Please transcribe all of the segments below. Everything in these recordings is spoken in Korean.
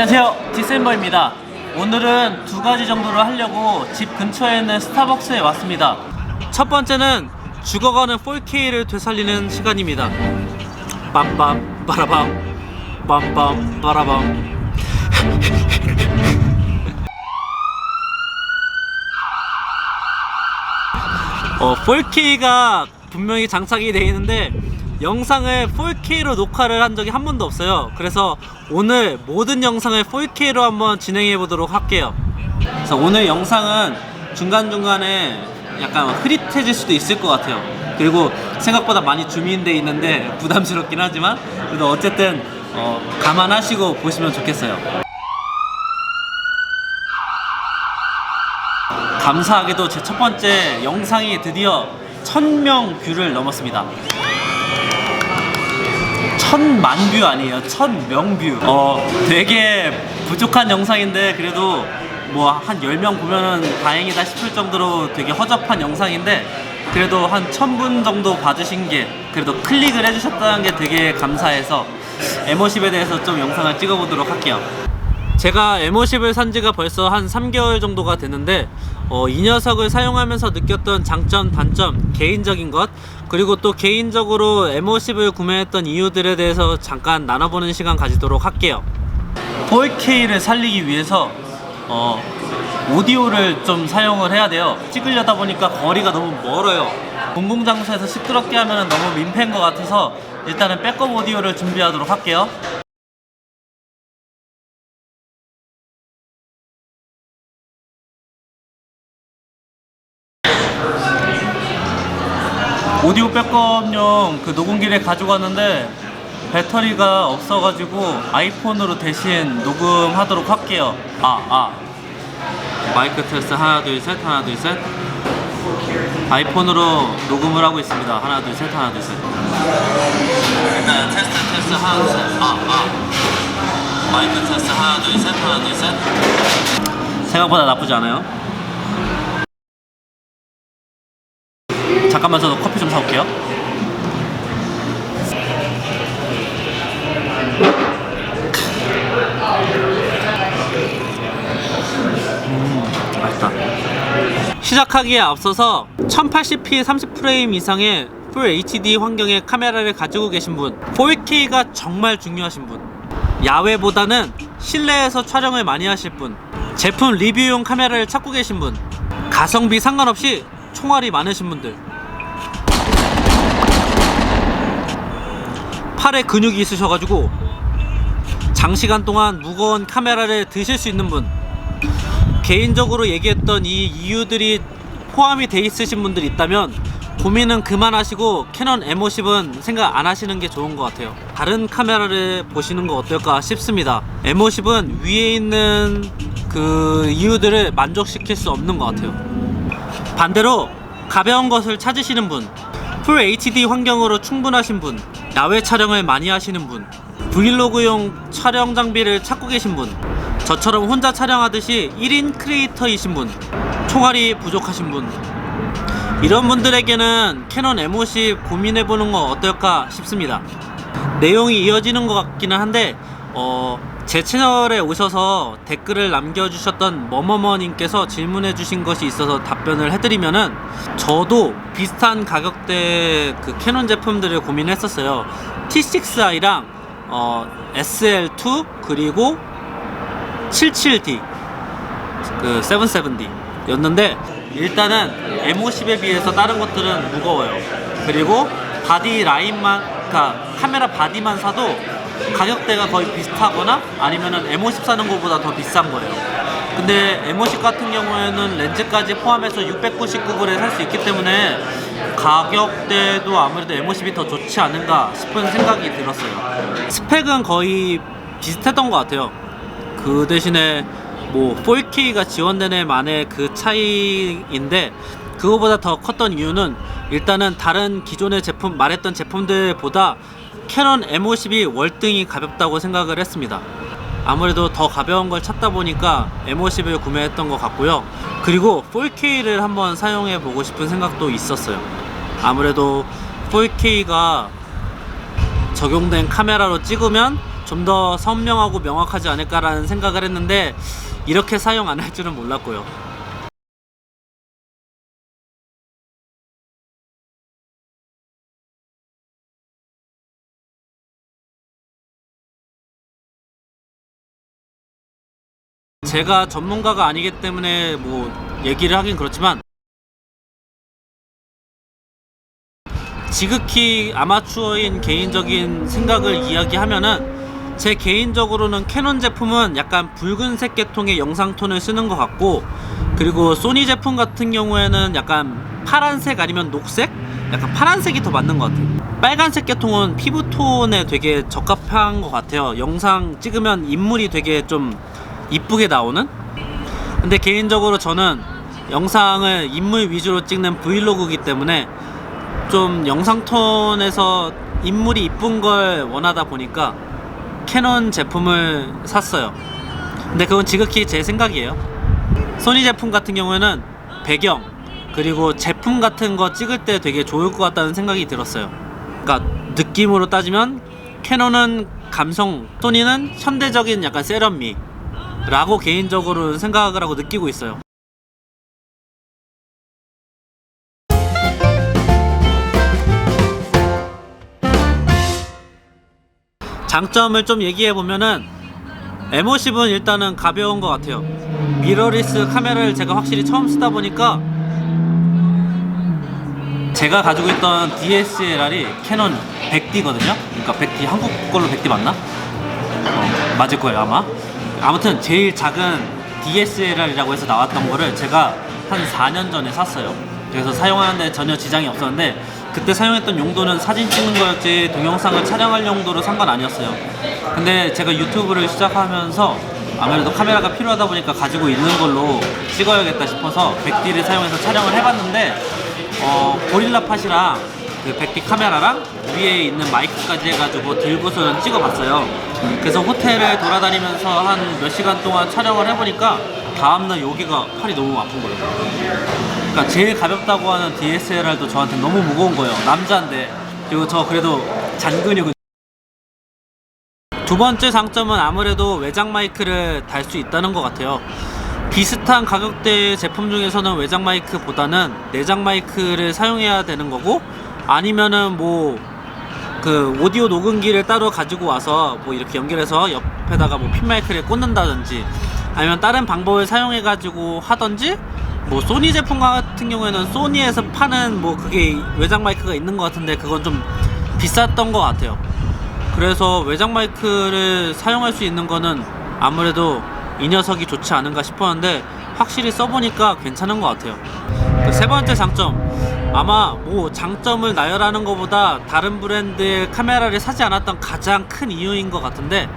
안녕하세요. 디셈버입니다. 오늘은 두 가지 정도를 하려고 집 근처에 있는 스타벅스에 왔습니다 첫 번째는 죽어가는 4K를 되살리는 시간입니다 빰빰 빠라밤 빰빰 빠라밤 어, 4K가 분명히 장착이 되어 있는데 영상을 4K로 녹화를 한 적이 한 번도 없어요. 그래서 오늘 모든 영상을 4K로 한번 진행해 보도록 할게요. 그래서 오늘 영상은 중간중간에 약간 흐릿해질 수도 있을 것 같아요. 그리고 생각보다 많이 줌인돼 있는데 부담스럽긴 하지만 그래도 어쨌든 어, 감안하시고 보시면 좋겠어요. 감사하게도 제 첫 번째 영상이 드디어 1000명 뷰를 넘었습니다. 천만 뷰 아니에요. 천명 뷰. 어, 되게 부족한 영상인데 그래도 뭐 한 10명 보면은 다행이다 싶을 정도로 되게 허접한 영상인데 그래도 한 1000분 정도 봐주신 게 그래도 클릭을 해주셨다는 게 되게 감사해서 에모십에 대해서 좀 영상을 찍어보도록 할게요. 제가 M50을 산 지가 벌써 한 3개월 정도가 됐는데 어, 이 녀석을 사용하면서 느꼈던 장점, 단점, 개인적인 것 그리고 또 개인적으로 M50을 구매했던 이유들에 대해서 잠깐 나눠보는 시간 가지도록 할게요 4K를 살리기 위해서 어, 오디오를 좀 사용을 해야 돼요. 찍으려다 보니까 거리가 너무 멀어요. 공공장소에서 시끄럽게 하면 너무 민폐인 것 같아서 일단은 백업 오디오를 준비하도록 할게요. 오디오 백업용 그 녹음기를 가지고 왔는데 배터리가 없어가지고 아이폰으로 대신 녹음하도록 할게요. 아, 아. 마이크 테스트 하나, 둘, 셋, 하나, 둘, 셋. 아이폰으로 녹음을 하고 있습니다. 하나, 둘, 셋, 하나, 둘, 셋. 일단 테스트, 테스트, 하나, 둘, 셋. 아, 아. 마이크 테스트 하나, 둘, 셋, 하나, 둘, 셋. 생각보다 나쁘지 않아요. 잠깐만 저도 커피 좀 사올게요. 시작하기에 앞서서 1080p 30프레임 이상의 풀 HD 환경의 카메라를 가지고 계신 분, 4K가 정말 중요하신 분, 야외보다는 실내에서 촬영을 많이 하실 분, 제품 리뷰용 카메라를 찾고 계신 분, 가성비 상관없이 총알이 많으신 분들, 팔에 근육이 있으셔가지고 장시간 동안 무거운 카메라를 드실 수 있는 분 개인적으로 얘기했던 이 이유들이 포함이 돼 있으신 분들 있다면 고민은 그만하시고 캐논 M50은 생각 안 하시는 게 좋은 것 같아요. 다른 카메라를 보시는 거 어떨까 싶습니다. M50은 위에 있는 그 이유들을 만족시킬 수 없는 것 같아요. 반대로 가벼운 것을 찾으시는 분, 풀 HD 환경으로 충분하신 분, 야외 촬영을 많이 하시는 분, 브이로그용 촬영 장비를 찾고 계신 분, 저처럼 혼자 촬영하듯이 1인 크리에이터이신 분, 총알이 부족하신 분, 이런 분들에게는 캐논 M50 고민해보는 거 어떨까 싶습니다. 내용이 이어지는 것 같기는 한데, 어, 제 채널에 오셔서 댓글을 남겨주셨던 머머머님께서 질문해주신 것이 있어서 답변을 해드리면은 저도 비슷한 가격대 그 캐논 제품들을 고민했었어요. T6i랑 어, SL2 그리고 77D 그 77D 였는데 일단은 M50에 비해서 다른 것들은 무거워요. 그리고 바디 라인만 그러니까 카메라 바디만 사도 가격대가 거의 비슷하거나 아니면은 M50 사는 것보다 더 비싼 거예요. 근데 M50 같은 경우에는 렌즈까지 포함해서 699불에 살 수 있기 때문에 가격대도 아무래도 M50이 더 좋지 않은가 싶은 생각이 들었어요. 스펙은 거의 비슷했던 것 같아요. 그 대신에 뭐 4K가 지원되는 만의 그 차이인데 그거보다 더 컸던 이유는 일단은 다른 기존의 제품 말했던 제품들보다 캐논 M50이 월등히 가볍다고 생각을 했습니다. 아무래도 더 가벼운 걸 찾다 보니까 M50을 구매했던 것 같고요. 그리고 4K를 한번 사용해 보고 싶은 생각도 있었어요. 아무래도 4K가 적용된 카메라로 찍으면 좀 더 선명하고 명확하지 않을까라는 생각을 했는데 이렇게 사용 안 할 줄은 몰랐고요. 제가 전문가가 아니기 때문에 뭐 얘기를 하긴 그렇지만 지극히 아마추어인 개인적인 생각을 이야기하면은 제 개인적으로는 캐논 제품은 약간 붉은색 계통의 영상 톤을 쓰는 것 같고 그리고 소니 제품 같은 경우에는 약간 파란색 아니면 녹색? 약간 파란색이 더 맞는 것 같아요. 빨간색 계통은 피부톤에 되게 적합한 것 같아요. 영상 찍으면 인물이 되게 좀 이쁘게 나오는? 근데 개인적으로 저는 영상을 인물 위주로 찍는 브이로그이기 때문에 좀 영상 톤에서 인물이 이쁜 걸 원하다 보니까 캐논 제품을 샀어요. 근데 그건 지극히 제 생각이에요. 소니 제품 같은 경우에는 배경 그리고 제품 같은 거 찍을 때 되게 좋을 것 같다는 생각이 들었어요. 그러니까 느낌으로 따지면 캐논은 감성, 소니는 현대적인 약간 세련미 라고 개인적으로 생각을 하고 느끼고 있어요. 장점을 좀 얘기해 보면은 M50은 일단은 가벼운 것 같아요. 미러리스 카메라를 제가 확실히 처음 쓰다 보니까 제가 가지고 있던 DSLR이 캐논 100D거든요. 그러니까 100D 한국 걸로 100D 맞나? 어, 맞을 거예요 아마. 아무튼 제일 작은 DSLR이라고 해서 나왔던 거를 제가 한 4년 전에 샀어요. 그래서 사용하는데 전혀 지장이 없었는데 그때 사용했던 용도는 사진 찍는 거였지 동영상을 촬영할 용도로 산 건 아니었어요. 근데 제가 유튜브를 시작하면서 아무래도 카메라가 필요하다 보니까 가지고 있는 걸로 찍어야겠다 싶어서 100D를 사용해서 촬영을 해봤는데 어, 고릴라 팟이랑 그 100D 카메라랑 위에 있는 마이크까지 해가지고 들고서는 찍어봤어요. 그래서 호텔을 돌아다니면서 한 몇 시간 동안 촬영을 해보니까 다음날 여기가 팔이 너무 아픈 거예요. 그러니까 제일 가볍다고 하는 DSLR도 저한테 너무 무거운 거예요. 남자인데 그리고 저 그래도 잔근육은 두 번째 장점은 아무래도 외장 마이크를 달 수 있다는 것 같아요. 비슷한 가격대 제품 중에서는 외장 마이크보다는 내장 마이크를 사용해야 되는 거고 아니면은 뭐 그 오디오 녹음기를 따로 가지고 와서 뭐 이렇게 연결해서 옆에다가 뭐 핀 마이크를 꽂는다든지 아니면 다른 방법을 사용해 가지고 하던지 뭐 소니 제품 같은 경우에는 소니에서 파는 뭐 그게 외장 마이크가 있는 것 같은데 그건 좀 비쌌던 것 같아요. 그래서 외장 마이크를 사용할 수 있는 거는 아무래도 이 녀석이 좋지 않은가 싶었는데 확실히 써보니까 괜찮은 것 같아요. 그 세 번째 장점. 아마 뭐 장점을 나열하는 것보다 다른 브랜드의 카메라를 사지 않았던 가장 큰 이유인 것 같은데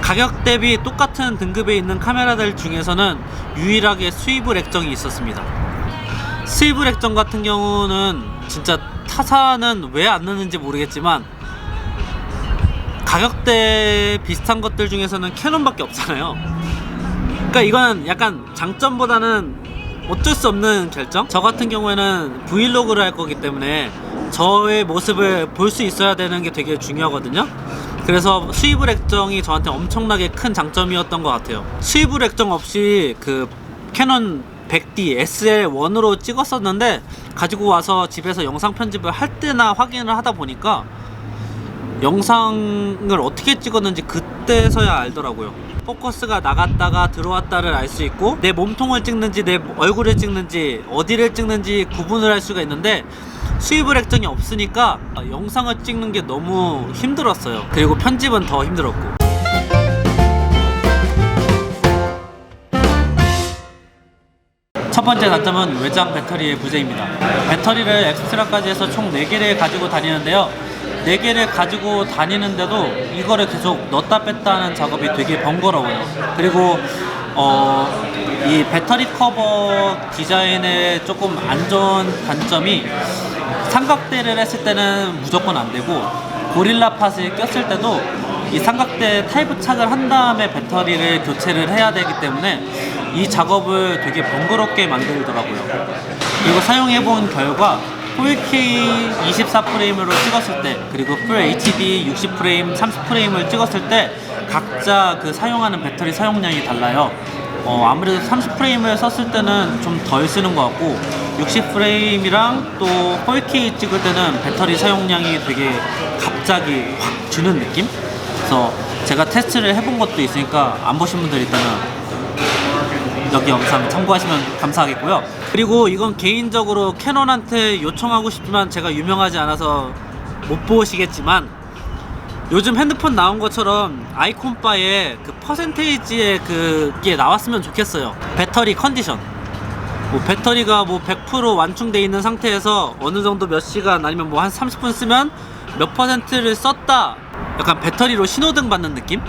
가격 대비 똑같은 등급에 있는 카메라들 중에서는 유일하게 수입을 액정이 있었습니다. 수입을 액정 같은 경우는 진짜 타사는 왜 안 넣는지 모르겠지만 가격대 비슷한 것들 중에서는 캐논밖에 없잖아요. 그러니까 이건 약간 장점보다는 어쩔 수 없는 결정? 저 같은 경우에는 브이로그를 할 거기 때문에 저의 모습을 볼 수 있어야 되는 게 되게 중요하거든요. 그래서 수입을 액정이 저한테 엄청나게 큰 장점이었던 것 같아요. 수입을 액정 없이 그 캐논 100D SL1으로 찍었었는데 가지고 와서 집에서 영상 편집을 할 때나 확인을 하다 보니까 영상을 어떻게 찍었는지 그때서야 알더라고요. 포커스가 나갔다가 들어왔다를 알 수 있고 내 몸통을 찍는지 내 얼굴을 찍는지 어디를 찍는지 구분을 할 수가 있는데 수입을 액정이 없으니까 영상을 찍는 게 너무 힘들었어요. 그리고 편집은 더 힘들었고. 첫 번째 단점은 외장 배터리의 부재입니다. 배터리를 엑스트라까지 해서 총 4개를 가지고 다니는데요. 4개를 가지고 다니는데도 이거를 계속 넣었다 뺐다 하는 작업이 되게 번거로워요. 그리고 어, 이 배터리 커버 디자인의 조금 안 좋은 단점이 삼각대를 했을 때는 무조건 안 되고 고릴라 팟을 꼈을 때도 이 삼각대 탈부착을 한 다음에 배터리를 교체를 해야 되기 때문에 이 작업을 되게 번거롭게 만들더라고요. 그리고 사용해본 결과 4K 24프레임으로 찍었을 때 그리고 풀 HD 60프레임, 30프레임을 찍었을 때 각자 그 사용하는 배터리 사용량이 달라요. 어, 아무래도 30프레임을 썼을 때는 좀 덜 쓰는 것 같고 60프레임이랑 또 4K 찍을 때는 배터리 사용량이 되게 갑자기 확 주는 느낌? 그래서 제가 테스트를 해본 것도 있으니까 안 보신 분들 일단은 여기 영상 참고하시면 감사하겠고요. 그리고 이건 개인적으로 캐논한테 요청하고 싶지만 제가 유명하지 않아서 못 보시겠지만 요즘 핸드폰 나온 것처럼 아이콘바에 그 퍼센테이지의 그게 나왔으면 좋겠어요. 배터리 컨디션. 뭐 배터리가 뭐 100% 완충돼 있는 상태에서 어느 정도 몇 시간 아니면 뭐 한 30분 쓰면 몇 퍼센트를 썼다. 약간 배터리로 신호등 받는 느낌?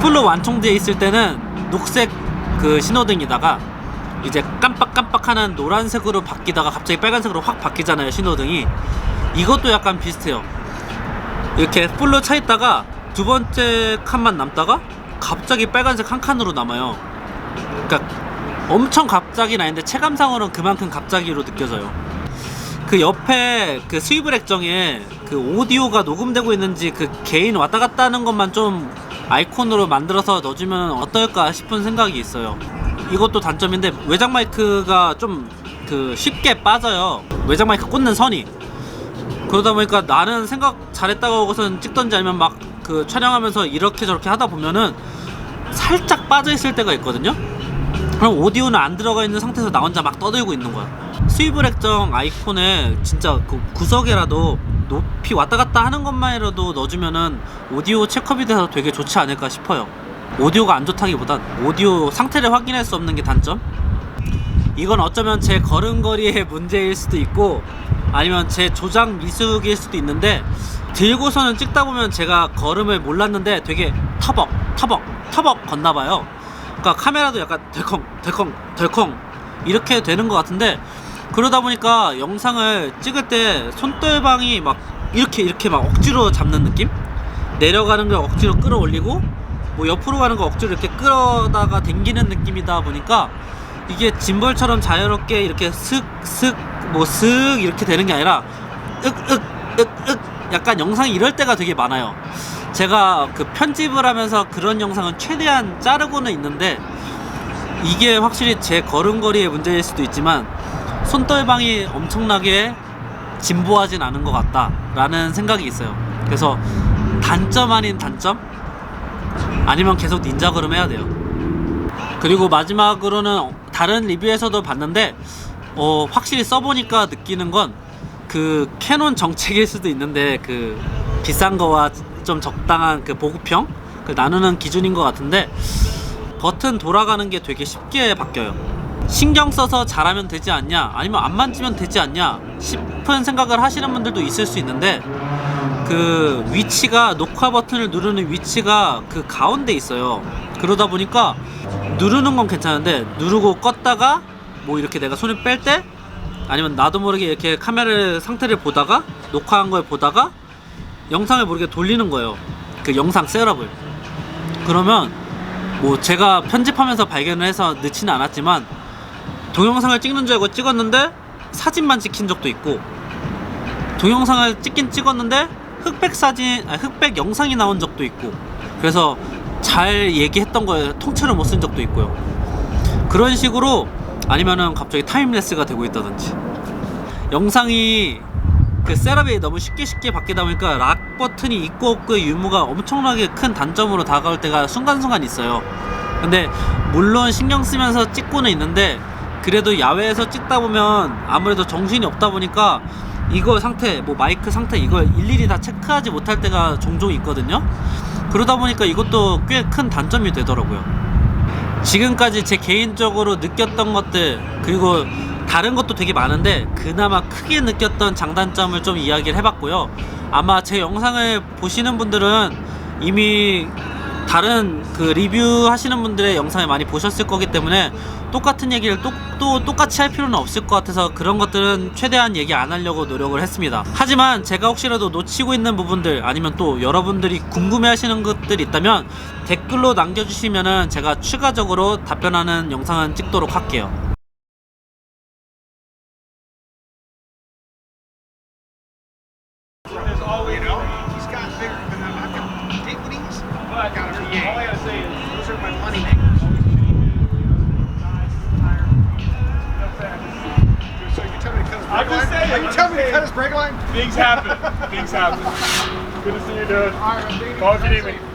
풀로 완충돼 있을 때는 녹색 그 신호등이다가 이제 깜빡깜빡하는 노란색으로 바뀌다가 갑자기 빨간색으로 확 바뀌잖아요 신호등이. 이것도 약간 비슷해요. 이렇게 풀로 차 있다가 두 번째 칸만 남다가 갑자기 빨간색 한 칸으로 남아요. 그러니까 엄청 갑자기 나는데 체감상으로는 그만큼 갑자기로 느껴져요. 그 옆에 그 스위블 액정에 그 오디오가 녹음되고 있는지 그 개인 왔다 갔다 하는 것만 좀 아이콘으로 만들어서 넣어주면 어떨까 싶은 생각이 있어요. 이것도 단점인데 외장 마이크가 좀 그 쉽게 빠져요. 외장 마이크 꽂는 선이. 그러다 보니까 나는 생각 잘했다고 하고선 찍던지 아니면 막 그 촬영하면서 이렇게 저렇게 하다 보면은 살짝 빠져 있을 때가 있거든요. 그럼 오디오는 안 들어가 있는 상태에서 나 혼자 막 떠들고 있는 거야. 스위블 액정 아이콘에 진짜 그 구석에라도 높이 왔다 갔다 하는 것만이라도 넣어주면은 오디오 체크업이 돼서 되게 좋지 않을까 싶어요. 오디오가 안 좋다기보단 오디오 상태를 확인할 수 없는 게 단점? 이건 어쩌면 제 걸음걸이의 문제일 수도 있고 아니면 제 조작 미숙일 수도 있는데 들고서는 찍다 보면 제가 걸음을 몰랐는데 되게 터벅 터벅 터벅 걷나 봐요. 그러니까 카메라도 약간 덜컹 덜컹 덜컹 이렇게 되는 것 같은데 그러다 보니까 영상을 찍을 때 손떨방이 막 이렇게 이렇게 막 억지로 잡는 느낌? 내려가는 걸 억지로 끌어올리고 뭐 옆으로 가는 거 억지로 이렇게 끌어다가 당기는 느낌이다 보니까 이게 짐벌처럼 자유롭게 이렇게 슥슥 뭐 슥 이렇게 되는 게 아니라 윽윽윽윽 약간 영상이 이럴 때가 되게 많아요. 제가 그 편집을 하면서 그런 영상은 최대한 자르고는 있는데 이게 확실히 제 걸음걸이의 문제일 수도 있지만 손떨방이 엄청나게 진보하진 않은 것 같다라는 생각이 있어요. 그래서 단점 아닌 단점? 아니면 계속 닌자 걸음 해야 돼요. 그리고 마지막으로는 다른 리뷰에서도 봤는데 어, 확실히 써보니까 느끼는 건 그 캐논 정책일 수도 있는데 그 비싼 거와 좀 적당한 그 보급형 그 나누는 기준인 것 같은데 버튼 돌아가는 게 되게 쉽게 바뀌어요. 신경 써서 잘하면 되지 않냐 아니면 안 만지면 되지 않냐 싶은 생각을 하시는 분들도 있을 수 있는데 그 위치가 녹화 버튼을 누르는 위치가 그 가운데 있어요. 그러다 보니까 누르는 건 괜찮은데 누르고 껐다가 뭐 이렇게 내가 손을 뺄 때 아니면 나도 모르게 이렇게 카메라 상태를 보다가 녹화한 걸 보다가 영상을 모르게 돌리는 거예요. 그 영상 셋업을. 그러면 뭐 제가 편집하면서 발견을 해서 넣지는 않았지만 동영상을 찍는 줄 알고 찍었는데 사진만 찍힌 적도 있고 동영상을 찍긴 찍었는데 흑백 사진, 아, 흑백 영상이 나온 적도 있고 그래서 잘 얘기했던 걸 통째로 못 쓴 적도 있고요. 그런 식으로 아니면은 갑자기 타임레스가 되고 있다든지 영상이 그 셋업이 너무 쉽게 쉽게 바뀌다 보니까 락 버튼이 있고 없고의 유무가 엄청나게 큰 단점으로 다가올 때가 순간순간 있어요. 근데 물론 신경 쓰면서 찍고는 있는데 그래도 야외에서 찍다 보면 아무래도 정신이 없다 보니까 이거 상태, 뭐 마이크 상태 이걸 일일이 다 체크하지 못할 때가 종종 있거든요. 그러다 보니까 이것도 꽤 큰 단점이 되더라고요. 지금까지 제 개인적으로 느꼈던 것들 그리고 다른 것도 되게 많은데 그나마 크게 느꼈던 장단점을 좀 이야기를 해봤고요. 아마 제 영상을 보시는 분들은 이미 다른 그 리뷰 하시는 분들의 영상을 많이 보셨을 거기 때문에 똑같은 얘기를 또, 또 똑같이 할 필요는 없을 것 같아서 그런 것들은 최대한 얘기 안 하려고 노력을 했습니다. 하지만 제가 혹시라도 놓치고 있는 부분들 아니면 또 여러분들이 궁금해 하시는 것들이 있다면 댓글로 남겨주시면은 제가 추가적으로 답변하는 영상은 찍도록 할게요. Telling me to just cut his brake line? Things happen. Things happen. Good to see you, dude. All right. Call if you need me.